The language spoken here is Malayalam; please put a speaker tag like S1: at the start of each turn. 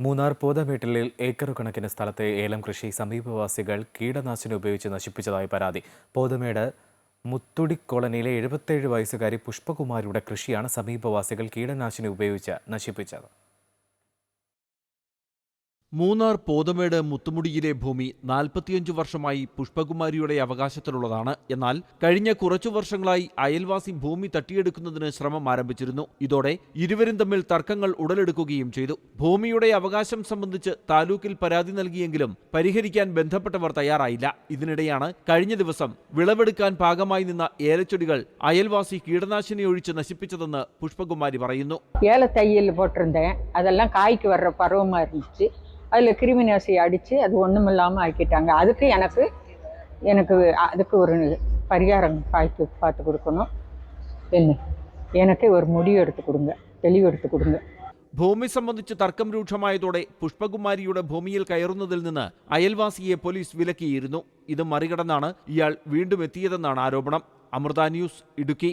S1: മൂന്നാർ പോതമേട്ടിലിൽ ഏക്കർ കണക്കിന് സ്ഥലത്തെ ഏലം കൃഷി സമീപവാസികൾ കീടനാശിനി ഉപയോഗിച്ച് നശിപ്പിച്ചതായി പരാതി. പോതമേട് മുത്തുടി കോളനിയിലെ എഴുപത്തേഴ് വയസ്സുകാരി പുഷ്പകുമാരിയുടെ കൃഷിയാണ് സമീപവാസികൾ കീടനാശിനി ഉപയോഗിച്ച് നശിപ്പിച്ചത്.
S2: മൂന്നാർ പോതമേട് മുത്തുമുടിയിലെ ഭൂമി നാൽപ്പത്തിയഞ്ചു വർഷമായി പുഷ്പകുമാരിയുടെ അവകാശത്തിലുള്ളതാണ്. എന്നാൽ കഴിഞ്ഞ കുറച്ചു വർഷങ്ങളായി അയൽവാസി ഭൂമി തട്ടിയെടുക്കുന്നതിന് ശ്രമം ആരംഭിച്ചിരുന്നു. ഇതോടെ ഇരുവരും തമ്മിൽ തർക്കങ്ങൾ ഉടലെടുക്കുകയും ചെയ്തു. ഭൂമിയുടെ അവകാശം സംബന്ധിച്ച് താലൂക്കിൽ പരാതി നൽകിയെങ്കിലും പരിഹരിക്കാൻ ബന്ധപ്പെട്ടവർ തയ്യാറായില്ല. ഇതിനിടെയാണ് കഴിഞ്ഞ ദിവസം വിളവെടുക്കാൻ പാകമായി നിന്ന ഏലച്ചെടികൾ അയൽവാസി കീടനാശിനി ഒഴിച്ച് നശിപ്പിച്ചതെന്ന് പുഷ്പകുമാരി പറയുന്നു.
S3: ഏലത്തയ്യിൽ പോട്ടിരുന്നേ അതെല്ലാം കായ്ക്ക് വര പർവമായിരുന്നിച്ച് அதில் கிருமி நாசி அடித்து அது ஒன்றும் இல்லாமல் ஆக்கிட்டாங்க அதுக்கு எனக்கு எனக்கு அதுக்கு ஒரு பரிகாரம் காய்க்கு பார்த்து கொடுக்கணும் என்ன எனக்கு ஒரு முடிவு எடுத்து கொடுங்க தெளிவு எடுத்து கொடுங்க
S2: ഭൂമി സംബന്ധിച്ച് തർക്കം രൂക്ഷമായതോടെ പുഷ്പകുമാരിയുടെ ഭൂമിയിൽ കയറുന്നതിൽ നിന്ന് അയൽവാസിയെ പോലീസ് വിലക്കിയിരുന്നു ഇത് മറികടന്നാണ് ഇയാൾ വീണ്ടും എത്തിയതെന്നാണ് ആരോപണം അമൃത ന്യൂസ് ഇടുക്കി